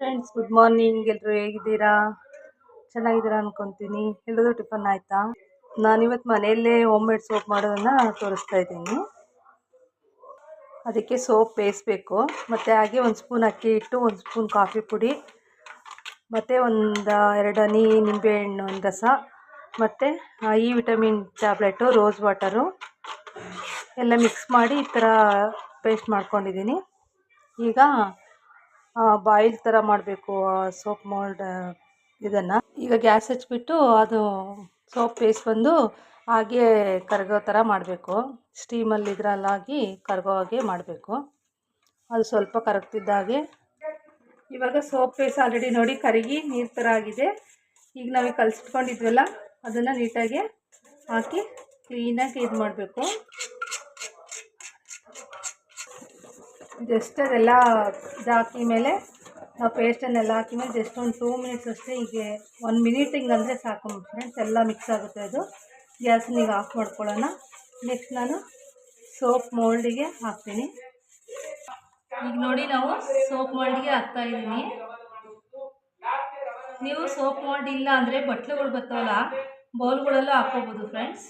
Friends good morning ಎಲ್ಲರೂ ಹೇಗಿದ್ದೀರಾ? ಚೆನ್ನಾಗಿದ್ದೀರಾ ಅನ್ಕೊತೀನಿ. ಎಲ್ಲರೂ ಟಿಫನ್ ಆಯಿತಾ? ನಾನಿವತ್ತು ಮನೆಯಲ್ಲೇ ಹೋಮ್ ಮೇಡ್ ಸೋಪ್ ಮಾಡೋದನ್ನು ತೋರಿಸ್ತಾ ಇದ್ದೀನಿ. ಅದಕ್ಕೆ ಸೋಪ್ ಬೇಯಿಸ್ಬೇಕು. ಮತ್ತು ಹಾಗೆ ಒಂದು ಸ್ಪೂನ್ ಅಕ್ಕಿ ಹಿಟ್ಟು, ಒಂದು ಸ್ಪೂನ್ ಕಾಫಿ ಪುಡಿ, ಮತ್ತು ಒಂದು ಎರಡು ಹನಿ ನಿಂಬೆಹಣ್ಣು ರಸ, ಮತ್ತು E vitamin tablet rose water ಎಲ್ಲ ಮಿಕ್ಸ್ ಮಾಡಿ ಈ ಥರ ಪೇಸ್ಟ್ ಮಾಡ್ಕೊಂಡಿದ್ದೀನಿ. ಈಗ ಬಾಯಿಲ್ ಥರ ಮಾಡಬೇಕು ಸೋಪ್ ಮೋಲ್ಡ್ ಇದನ್ನು. ಈಗ ಗ್ಯಾಸ್ ಹಚ್ಬಿಟ್ಟು ಅದು ಸೋಪ್ ಪೇಸ್ಟ್ ಬಂದು ಹಾಗೆ ಕರಗೋ ಥರ ಮಾಡಬೇಕು. ಸ್ಟೀಮಲ್ಲಿ ಇದರಲ್ಲಾಗಿ ಕರಗೋ ಹಾಗೆ ಮಾಡಬೇಕು. ಅದು ಸ್ವಲ್ಪ ಕರಗ್ತಿದ್ದಾಗೆ ಇವಾಗ ಸೋಪ್ ಪೇಸ್ಟ್ ಆಲ್ರೆಡಿ ನೋಡಿ ಕರಗಿ ನೀರು ಥರ ಆಗಿದೆ. ಈಗ ನಾವು ಕಲಿಸ್ಕೊಂಡಿದ್ವಲ್ಲ, ಅದನ್ನು ನೀಟಾಗಿ ಹಾಕಿ ಕ್ಲೀನಾಗಿ ಇದು ಮಾಡಬೇಕು ಜಸ್ಟ್ ಅದೆಲ್ಲ ಇದಾಕಿ ಮೇಲೆ ನಾವು ಪೇಸ್ಟನ್ನೆಲ್ಲ ಹಾಕಿ ಮೇಲೆ ಜಸ್ಟ್ ಒಂದು ಟೂ ಮಿನಿಟ್ಸ್ ಅಷ್ಟೇ ಹೀಗೆ ಒಂದು ಮಿನಿಟ್ ಹಿಂಗಂದರೆ ಸಾಕು ಫ್ರೆಂಡ್ಸ್ ಎಲ್ಲ ಮಿಕ್ಸ್ ಆಗುತ್ತೆ ಅದು. ಗ್ಯಾಸನ್ನ ಈಗ ಆಫ್ ಮಾಡ್ಕೊಳ್ಳೋಣ. ನೆಕ್ಸ್ಟ್ ನಾನು ಸೋಪ್ ಮೋಲ್ಡಿಗೆ ಹಾಕ್ತೀನಿ. ಈಗ ನೋಡಿ ನಾವು ಸೋಪ್ ಮೋಲ್ಡಿಗೆ ಹಾಕ್ತಾ ಇದ್ದೀನಿ. ನೀವು ಸೋಪ್ ಮೋಲ್ಡ್ ಇಲ್ಲ ಅಂದರೆ ಬಟ್ಲುಗಳು ಬರ್ತಾವಲ್ಲ ಬೌಲ್ಗಳಲ್ಲೂ ಹಾಕೋಬೋದು ಫ್ರೆಂಡ್ಸ್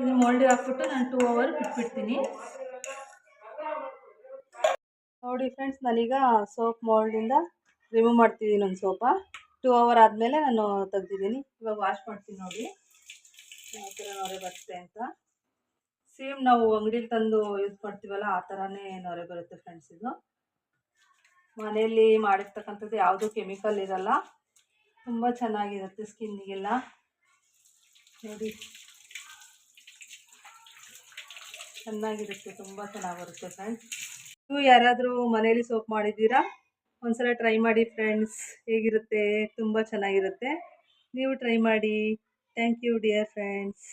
ಇದು ಮೋಲ್ಡಿಗೆ ಹಾಕ್ಬಿಟ್ಟು ನಾನು ಟೂ ಅವರ್ ಬಿಟ್ಬಿಡ್ತೀನಿ ನೋಡಿ ಫ್ರೆಂಡ್ಸ್ ನಾನೀಗ ಸೋಪ್ ಮೋಲ್ಡಿಂದ ರಿಮೂವ್ ಮಾಡ್ತಿದ್ದೀನಿ ಒಂದು ಸೋಪ ಟೂ ಅವರ್ ಆದಮೇಲೆ ನಾನು ತೆಗ್ದಿದ್ದೀನಿ. ಇವಾಗ ವಾಶ್ ಮಾಡ್ತೀನಿ ನೋಡಿ. ಯಾವ ಥರ ನೊರೆ ಬರುತ್ತೆ ಅಂತ. ಸೇಮ್ ನಾವು ಅಂಗಡಿಲಿ ತಂದು ಯೂಸ್ ಮಾಡ್ತೀವಲ್ಲ, ಆ ಥರನೇ ನೊರೆ ಬರುತ್ತೆ ಫ್ರೆಂಡ್ಸ್ ಇದು. ಮನೆಯಲ್ಲಿ ಮಾಡಿರ್ತಕ್ಕಂಥದ್ದು ಯಾವುದೂ ಕೆಮಿಕಲ್ ಇರಲ್ಲ. ತುಂಬ ಚೆನ್ನಾಗಿರುತ್ತೆ ಸ್ಕಿನ್ನಿಗೆಲ್ಲ ನೋಡಿ. ಚೆನ್ನಾಗಿರುತ್ತೆ, ತುಂಬ ಚೆನ್ನಾಗಿ ಬರುತ್ತೆ ಫ್ರೆಂಡ್ಸ್ ನೀವು ಯಾರಾದರೂ ಮನೇಲಿ ಸೋಪ್ ಮಾಡಿದ್ದೀರಾ? ಒಂದ್ಸಲ ಟ್ರೈ ಮಾಡಿ ಫ್ರೆಂಡ್ಸ್ ಹೇಗಿರುತ್ತೆ? ತುಂಬ ಚೆನ್ನಾಗಿರುತ್ತೆ. ನೀವು ಟ್ರೈ ಮಾಡಿ. Thank you dear friends